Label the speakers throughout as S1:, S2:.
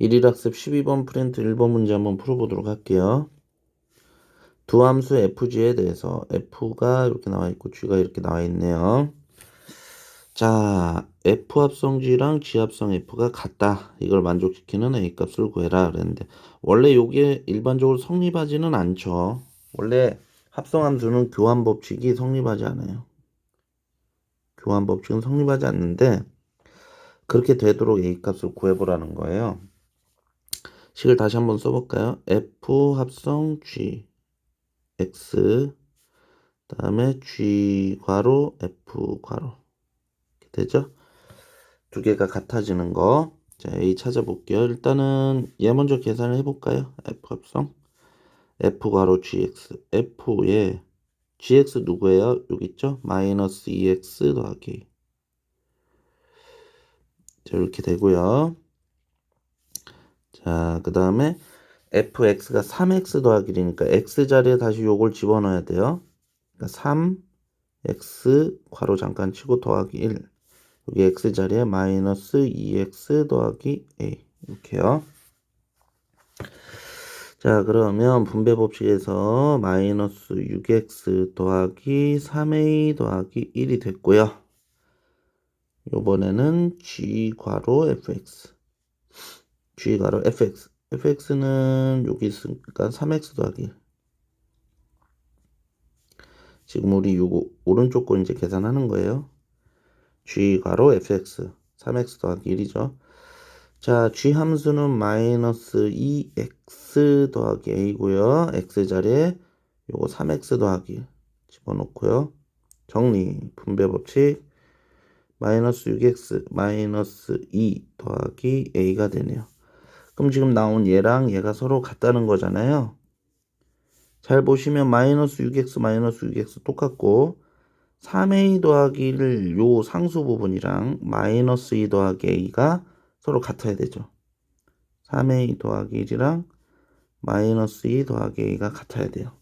S1: 1일학습 12번 프린트 1번 문제 한번 풀어보도록 할게요. 두 함수 fg에 대해서 f가 이렇게 나와 있고 g가 이렇게 나와 있네요. 자, f 합성 g랑 g 합성 f가 같다. 이걸 만족시키는 a 값을 구해라 그랬는데 원래 이게 일반적으로 성립하지는 않죠. 원래 합성 함수는 교환 법칙이 성립하지 않아요. 교환 법칙은 성립하지 않는데 그렇게 되도록 a 값을 구해보라는 거예요. 식을 다시 한번 써볼까요? f 합성 g x 다음에 g 괄호 f 괄호 이렇게 되죠? 두 개가 같아지는 거. 자, A 찾아볼게요. 일단은 얘 먼저 계산을 해볼까요? F 합성 F 괄호 GX F에 GX 누구예요? 여기 있죠? 마이너스 2X 더하기 자, 이렇게 되고요. 자, 그 다음에 fx가 3x 더하기 1이니까 x 자리에 다시 요걸 집어넣어야 돼요. 그러니까 3x 괄호 잠깐 치고 더하기 1 여기 x 자리에 마이너스 2x 더하기 a 이렇게요. 자 그러면 분배 법칙에서 마이너스 6x 더하기 3a 더하기 1이 됐고요. 요번에는 g 괄호 fx g 괄호 fx fx는 여기 있으니까 3x 더하기 지금 우리 요거 오른쪽 거 이제 계산하는 거예요. g 괄호 fx 3x 더하기 1이죠. 자, g 함수는 마이너스 2x 더하기 a고요. x 자리에 요거 3x 더하기 집어넣고요. 정리 분배 법칙 마이너스 6x 마이너스 2 더하기 a가 되네요. 그럼 지금 나온 얘랑 얘가 서로 같다는 거잖아요. 잘 보시면 마이너스 6x 마이너스 6x 똑같고 3a 더하기 1 요 상수 부분이랑 마이너스 2 더하기 a가 서로 같아야 되죠. 3a 더하기 1이랑 마이너스 2 더하기 a가 같아야 돼요.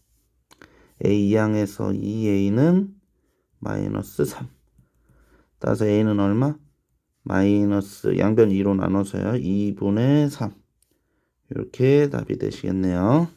S1: a 양에서 2a는 마이너스 3 따라서 a는 얼마? 마이너스 양변 2로 나눠서요. 2분의 3 이렇게 답이 되시겠네요.